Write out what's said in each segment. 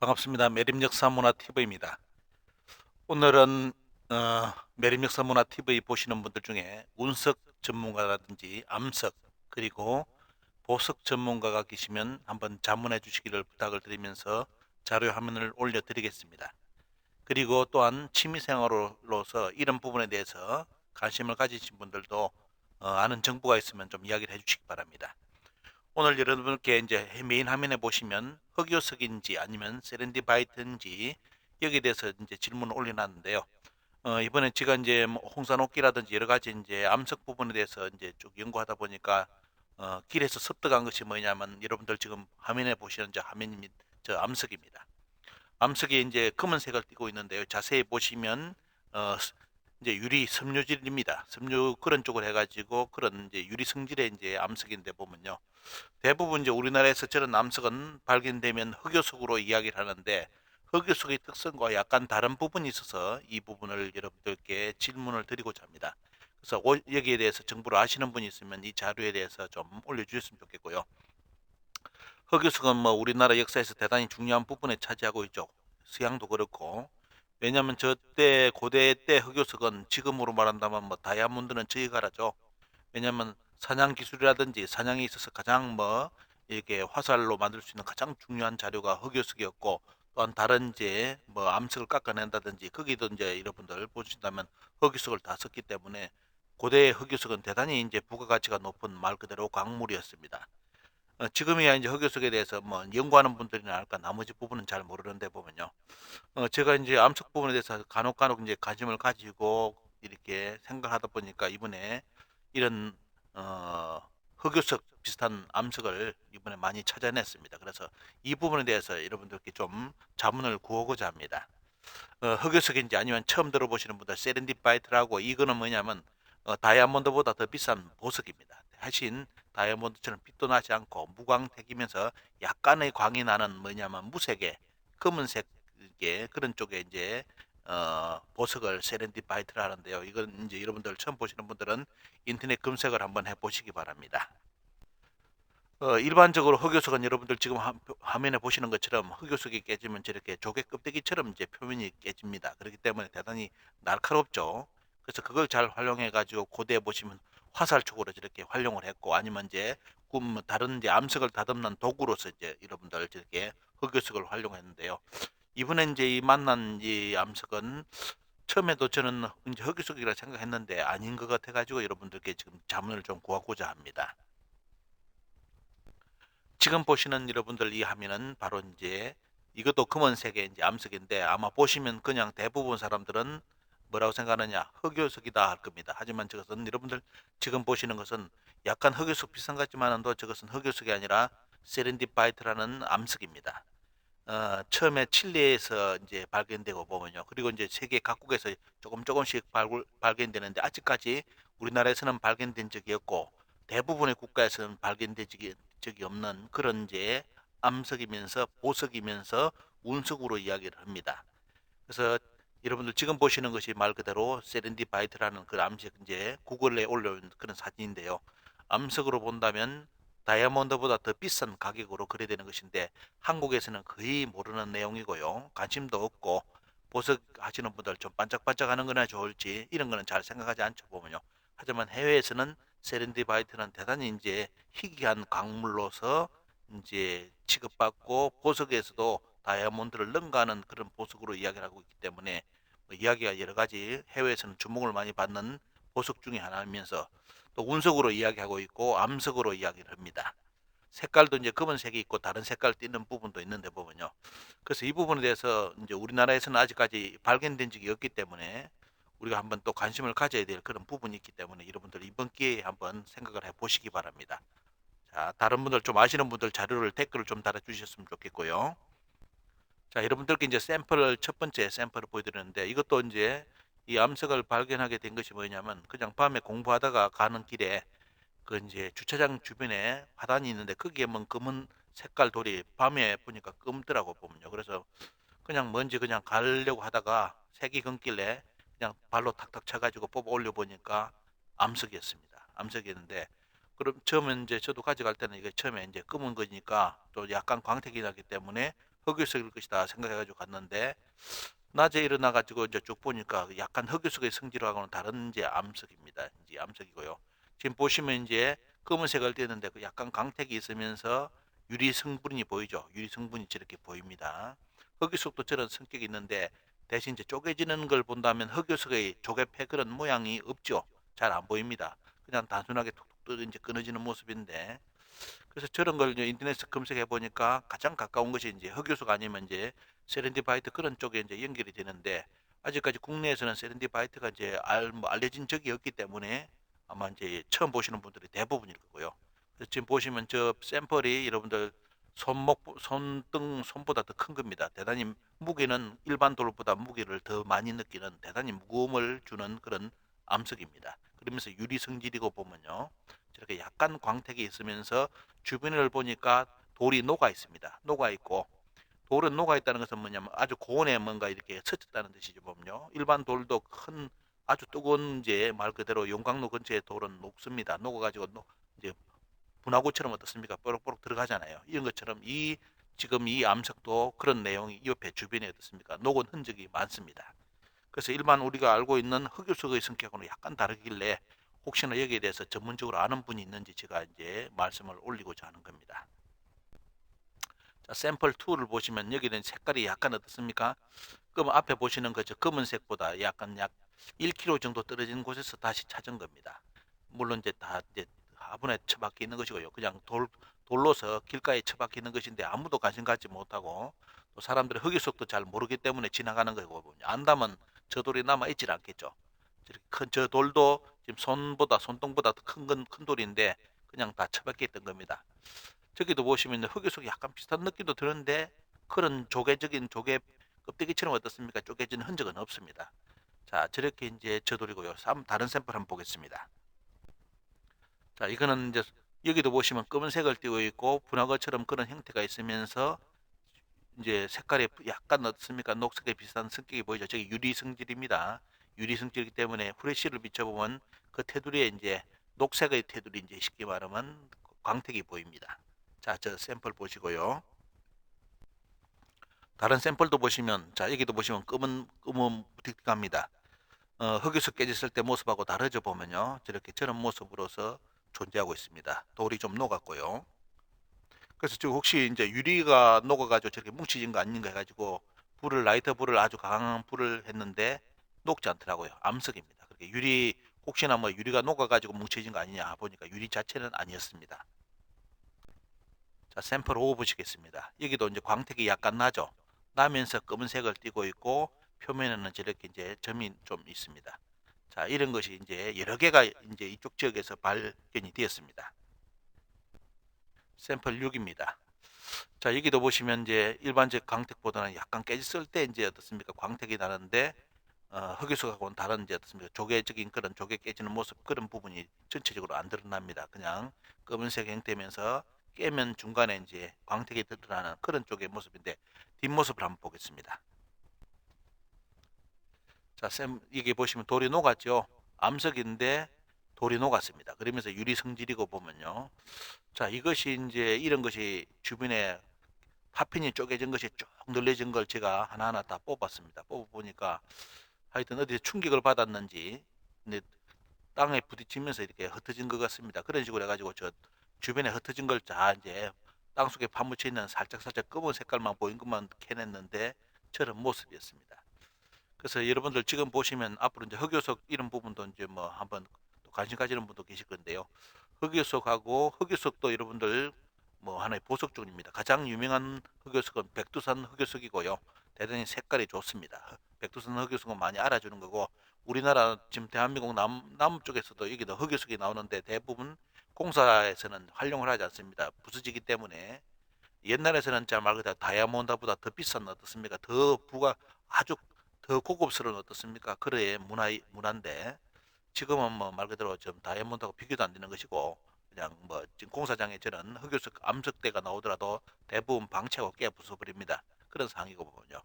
반갑습니다. 매림역사문화TV입니다. 오늘은 어, 매림역사문화TV 보시는 분들 중에 운석 전문가라든지 암석 그리고 보석 전문가가 계시면 한번 자문해 주시기를 부탁을 드리면서 자료 화면을 올려드리겠습니다. 그리고 또한 취미생활로서 이런 부분에 대해서 관심을 가지신 분들도 어, 아는 정보가 있으면 좀 이야기를 해주시기 바랍니다. 오늘 여러분께 이제 메인 화면에 보시면 흑요석인지 아니면 세렌디바이트인지 여기에 대해서 이제 질문을 올려놨는데요. 어, 이번에 제가 이제 뭐 홍산옥기라든지 여러 가지 이제 암석 부분에 대해서 이제 쭉 연구하다 보니까 어, 길에서 습득한 것이 뭐냐면 여러분들 지금 화면에 보시는 저 화면이 저 암석입니다. 암석이 이제 검은색을 띠고 있는데요. 자세히 보시면 어, 이제 유리 섬유질입니다. 섬유 그런 쪽을 해가지고 그런 이제 유리 성질의 이제 암석인데 보면요. 대부분 이제 우리나라에서 저런 암석은 발견되면 흑요석으로 이야기를 하는데 흑요석의 특성과 약간 다른 부분이 있어서 이 부분을 여러분들께 질문을 드리고자 합니다. 그래서 오- 여기에 대해서 정보를 아시는 분이 있으면 이 자료에 대해서 좀 올려주셨으면 좋겠고요. 흑요석은 뭐 우리나라 역사에서 대단히 중요한 부분에 차지하고 있죠. 서양도 그렇고 왜냐하면 저때 고대 때 흑요석은 지금으로 말한다면 뭐 다이아몬드는 저희가라죠. 왜냐하면 사냥 기술이라든지 사냥에 있어서 가장 뭐 이렇게 화살로 만들 수 있는 가장 중요한 자료가 흑요석이었고 또한 다른 이제 뭐 암석을 깎아낸다든지 거기도 이제 여러분들 보신다면 흑요석을 다 썼기 때문에 고대의 흑요석은 대단히 이제 부가가치가 높은 말 그대로 광물이었습니다. 어, 지금이야 이제 흑요석에 대해서 뭐 연구하는 분들이나 할까 나머지 부분은 잘 모르는데 보면요. 어, 제가 이제 암석 부분에 대해서 간혹 간혹 이제 관심을 가지고 이렇게 생각하다 보니까 이번에 이런 어, 흑요석 비슷한 암석을 이번에 많이 찾아냈습니다. 그래서 이 부분에 대해서 여러분들께 좀 자문을 구하고자 합니다. 어, 흑요석인지 아니면 처음 들어보시는 분들 세렌디파이트라고 이거는 뭐냐면 어, 다이아몬드보다 더 비싼 보석입니다. 대신 다이아몬드처럼 빛도 나지 않고 무광택이면서 약간의 광이 나는 뭐냐면 무색의 검은색의 그런 쪽에 이제 어, 보석을 세렌디파이트를 하는데요. 이건 이제 여러분들 처음 보시는 분들은 인터넷 검색을 한번 해보시기 바랍니다. 어, 일반적으로 흑요석은 여러분들 지금 화, 화면에 보시는 것처럼 흑요석이 깨지면 저렇게 조개 껍데기처럼 이제 표면이 깨집니다. 그렇기 때문에 대단히 날카롭죠. 그래서 그걸 잘 활용해 가지고 고대에 보시면 화살촉으로 저렇게 활용을 했고 아니면 이제 꿈 다른 이제 암석을 다듬는 도구로서 이제 여러분들 저렇게 흑요석을 활용했는데요. 이번에 이제 이 만난 이 암석은 처음에도 저는 이제 흑요석이라 생각했는데 아닌 것 같아 가지고 여러분들께 지금 자문을 좀 구하고자 합니다. 지금 보시는 여러분들 이 화면은 바로 이제 이것도 검은색의 이제 암석인데 아마 보시면 그냥 대부분 사람들은 뭐라고 생각하느냐 흑요석이다 할 겁니다. 하지만 저것은 여러분들 지금 보시는 것은 약간 흑요석 비슷한 것 같지만도 저것은 흑요석이 아니라 세렌디파이트라는 암석입니다. 어, 처음에 칠레에서 이제 발견되고 보면요. 그리고 이제 세계 각국에서 조금 조금씩 발굴, 발견되는데 아직까지 우리나라에서는 발견된 적이 없고 대부분의 국가에서는 발견된 적이, 적이 없는 그런 이제 암석이면서 보석이면서 운석으로 이야기를 합니다. 그래서 여러분들 지금 보시는 것이 말 그대로 세렌디바이트라는 그 암석 이제 구글에 올려온 그런 사진인데요. 암석으로 본다면 다이아몬드보다 더 비싼 가격으로 거래되는 것인데 한국에서는 거의 모르는 내용이고요. 관심도 없고 보석 하시는 분들 좀 반짝반짝하는 거나 좋을지 이런 거는 잘 생각하지 않죠 보면요. 하지만 해외에서는 세렌디바이트는 대단히 이제 희귀한 광물로서 이제 취급받고 보석에서도 다이아몬드를 능가하는 그런 보석으로 이야기를 하고 있기 때문에 뭐 이야기가 여러 가지 해외에서는 주목을 많이 받는 보석 중에 하나이면서 또 운석으로 이야기하고 있고 암석으로 이야기를 합니다. 색깔도 이제 검은색이 있고 다른 색깔 띠는 부분도 있는데 보면요. 그래서 이 부분에 대해서 이제 우리나라에서는 아직까지 발견된 적이 없기 때문에 우리가 한번 또 관심을 가져야 될 그런 부분이 있기 때문에 여러분들 이번 기회에 한번 생각을 해 보시기 바랍니다. 자, 다른 분들 좀 아시는 분들 자료를 댓글을 좀 달아 주셨으면 좋겠고요. 자, 여러분들께 이제 샘플을 첫 번째 샘플을 보여드렸는데 이것도 이제 이 암석을 발견하게 된 것이 뭐냐면 그냥 밤에 공부하다가 가는 길에 그 이제 주차장 주변에 화단이 있는데 거기에 뭐 검은 색깔 돌이 밤에 보니까 검더라고 보면요. 그래서 그냥 먼지 그냥 가려고 하다가 색이 검길래 그냥 발로 탁탁 쳐가지고 뽑아 올려 보니까 암석이었습니다. 암석이었는데 그럼 처음에 이제 저도 가져갈 때는 이게 처음에 이제 검은 거니까 또 약간 광택이 나기 때문에 흑유석일 것이다 생각해가지고 갔는데 낮에 일어나 가지고 이제 쭉 보니까 약간 흑유석의 성질하고는 다른 이제 암석입니다. 이제 암석이고요. 지금 보시면 이제 검은색을 띄는데 그 약간 광택이 있으면서 유리 성분이 보이죠. 유리 성분이 저렇게 보입니다. 흑유석도 저런 성격이 있는데 대신 이제 쪼개지는 걸 본다면 흑유석의 조개패 그런 모양이 없죠. 잘 안 보입니다. 그냥 단순하게 툭툭 떠 이제 끊어지는 모습인데 그래서 저런 걸 이제 인터넷에 검색해 보니까 가장 가까운 것이 이제 흑유석 아니면 이제 세렌디바이트 그런 쪽에 이제 연결이 되는데 아직까지 국내에서는 세렌디바이트가 이제 알, 뭐 알려진 적이 없기 때문에 아마 이제 처음 보시는 분들이 대부분일 거고요. 그래서 지금 보시면 저 샘플이 여러분들 손목, 손등, 손보다 더 큰 겁니다. 대단히 무게는 일반 돌보다 무게를 더 많이 느끼는 대단히 무거움을 주는 그런 암석입니다. 그러면서 유리 성질이고 보면요. 저렇게 약간 광택이 있으면서 주변을 보니까 돌이 녹아 있습니다. 녹아 있고 돌은 녹아 있다는 것은 뭐냐면 아주 고온에 뭔가 이렇게 스쳤다는 뜻이죠 보면요. 일반 돌도 큰 아주 뜨거운 이제 말 그대로 용광로 근처의 돌은 녹습니다. 녹아가지고 녹- 이제 분화구처럼 어떻습니까? 뽀록뽀록 들어가잖아요. 이런 것처럼 이 지금 이 암석도 그런 내용이 옆에 주변에 어떻습니까? 녹은 흔적이 많습니다. 그래서 일반 우리가 알고 있는 흑유석의 성격하고는 약간 다르길래 혹시나 여기에 대해서 전문적으로 아는 분이 있는지 제가 이제 말씀을 올리고자 하는 겁니다. 자, 샘플 2를 보시면 여기는 색깔이 약간 어떻습니까? 그럼 앞에 보시는 거죠. 검은색보다 약간 약 1km 정도 떨어진 곳에서 다시 찾은 겁니다. 물론 이제 다 이제 화분에 처박혀 있는 것이고요. 그냥 돌 돌로서 길가에 처박혀 있는 것인데 아무도 관심 갖지 못하고 또 사람들이 흑유석도 잘 모르기 때문에 지나가는 거고 안다면 저 돌이 남아 있질 않겠죠. 저 돌도 지금 손보다 손등보다 더 큰 건 큰 돌인데 그냥 다 처박혀 있던 겁니다. 저기도 보시면 흑유석이 약간 비슷한 느낌도 드는데 그런 조개적인 조개 껍데기처럼 어떻습니까? 쪼개진 흔적은 없습니다. 자, 저렇게 이제 저 돌이고요. 삼- 다른 샘플 한번 보겠습니다. 자, 이거는 이제 여기도 보시면 검은색을 띄고 있고 분화구처럼 그런 형태가 있으면서 이제 색깔이 약간 어떻습니까? 녹색에 비슷한 성격이 보이죠. 저기 유리 성질입니다. 유리 성질이기 때문에 후레쉬를 비춰보면 그 테두리에 이제 녹색의 테두리 이제 쉽게 말하면 광택이 보입니다. 자, 저 샘플 보시고요. 다른 샘플도 보시면 자 여기도 보시면 검은 검은 틱틱합니다. 어, 흑유석 깨졌을 때 모습하고 다르죠 보면요. 저렇게 저런 모습으로서 존재하고 있습니다. 돌이 좀 녹았고요. 그래서 지금 혹시 이제 유리가 녹아가지고 저렇게 뭉쳐진 거 아닌가 해가지고 불을 라이터 불을 아주 강한 불을 했는데 녹지 않더라고요. 암석입니다. 그렇게 유리 혹시나 뭐 유리가 녹아가지고 뭉쳐진 거 아니냐 보니까 유리 자체는 아니었습니다. 자 샘플 5 보시겠습니다. 여기도 이제 광택이 약간 나죠. 나면서 검은색을 띠고 있고 표면에는 저렇게 이제 점이 좀 있습니다. 자 이런 것이 이제 여러 개가 이제 이쪽 지역에서 발견이 되었습니다. 샘플 6입니다. 자 여기도 보시면 이제 일반적 광택보다는 약간 깨졌을 때 이제 어떻습니까 광택이 나는데 어, 흑유석하고는 다른 이제 어떻습니까 조개적인 그런 조개 깨지는 모습 그런 부분이 전체적으로 안 드러납니다. 그냥 검은색 형태면서 깨면 중간에 이제 광택이 드러나는 그런 쪽의 모습인데 뒷모습을 한번 보겠습니다. 자, 쌤 이게 보시면 돌이 녹았죠. 암석인데 돌이 녹았습니다. 그러면서 유리 성질이고 보면요. 자, 이것이 이제 이런 것이 주변에 파편이 쪼개진 것이 쭉 늘려진 걸 제가 하나하나 다 뽑았습니다. 뽑아 보니까 하여튼 어디서 충격을 받았는지 땅에 부딪히면서 이렇게 흩어진 것 같습니다. 그런 식으로 해가지고 저 주변에 흩어진 걸 다 이제 땅 속에 파묻혀 있는 살짝 살짝 검은 색깔만 보인 것만 캐냈는데 저런 모습이었습니다. 그래서 여러분들 지금 보시면 앞으로 이제 흑요석 이런 부분도 이제 뭐 한번 또 관심 가지는 분도 계실 건데요. 흑요석하고 흑요석도 여러분들 뭐 하나의 보석 중입니다. 가장 유명한 흑요석은 백두산 흑요석이고요. 대단히 색깔이 좋습니다. 백두산 흑요석은 많이 알아주는 거고 우리나라 지금 대한민국 남, 남쪽에서도 여기도 흑요석이 나오는데 대부분 공사에서는 활용을 하지 않습니다. 부서지기 때문에 옛날에서는 말 그대로 다이아몬드보다 더 비싼 어떻습니까? 더 부가 아주 더 고급스러운 어떻습니까? 그래의 문화 문화인데 지금은 뭐 말 그대로 좀 다이아몬드하고 비교도 안 되는 것이고 그냥 뭐 지금 공사장에 저런 흑요석 암석대가 나오더라도 대부분 방치하고 깨 부숴버립니다. 그런 상황이거든요.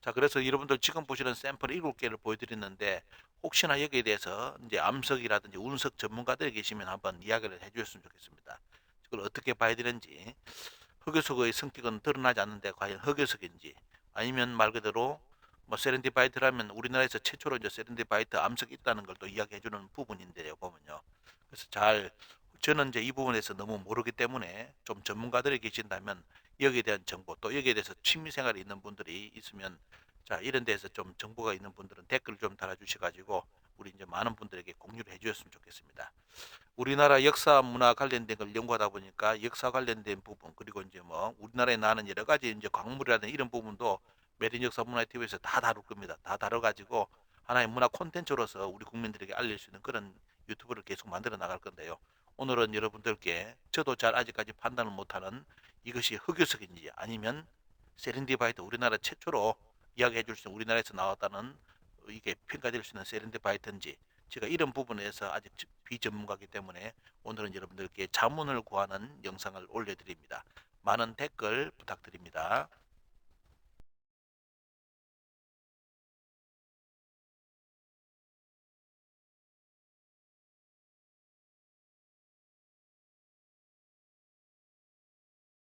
자, 그래서 여러분들 지금 보시는 샘플 7개를 보여드렸는데 혹시나 여기에 대해서 이제 암석이라든지 운석 전문가들이 계시면 한번 이야기를 해주셨으면 좋겠습니다. 그걸 어떻게 봐야 되는지 흑요석의 성격은 드러나지 않는데 과연 흑요석인지 아니면 말 그대로 뭐 세렌디바이트라면 우리나라에서 최초로 이제 세렌디바이트 암석이 있다는 걸 또 이야기해주는 부분인데요 보면요. 그래서 잘 저는 이제 이 부분에서 너무 모르기 때문에 좀 전문가들이 계신다면 여기에 대한 정보 또 여기에 대해서 취미생활이 있는 분들이 있으면 자 이런 데서 좀 정보가 있는 분들은 댓글 좀 달아주셔 가지고 우리 이제 많은 분들에게 공유를 해주셨으면 좋겠습니다. 우리나라 역사 문화 관련된 걸 연구하다 보니까 역사 관련된 부분 그리고 이제 뭐 우리나라에 나는 여러 가지 이제 광물이라든 이런 부분도 메린 역사 문화 TV에서 다 다룰 겁니다. 다 다뤄가지고 하나의 문화 콘텐츠로서 우리 국민들에게 알릴 수 있는 그런 유튜브를 계속 만들어 나갈 건데요. 오늘은 여러분들께 저도 잘 아직까지 판단을 못하는 이것이 흑요석인지 아니면 세렌디바이트 우리나라 최초로 이야기해 줄 수 있는 우리나라에서 나왔다는 이게 평가될 수 있는 세렌디바이트인지 제가 이런 부분에서 아직 비전문가이기 때문에 오늘은 여러분들께 자문을 구하는 영상을 올려드립니다. 많은 댓글 부탁드립니다.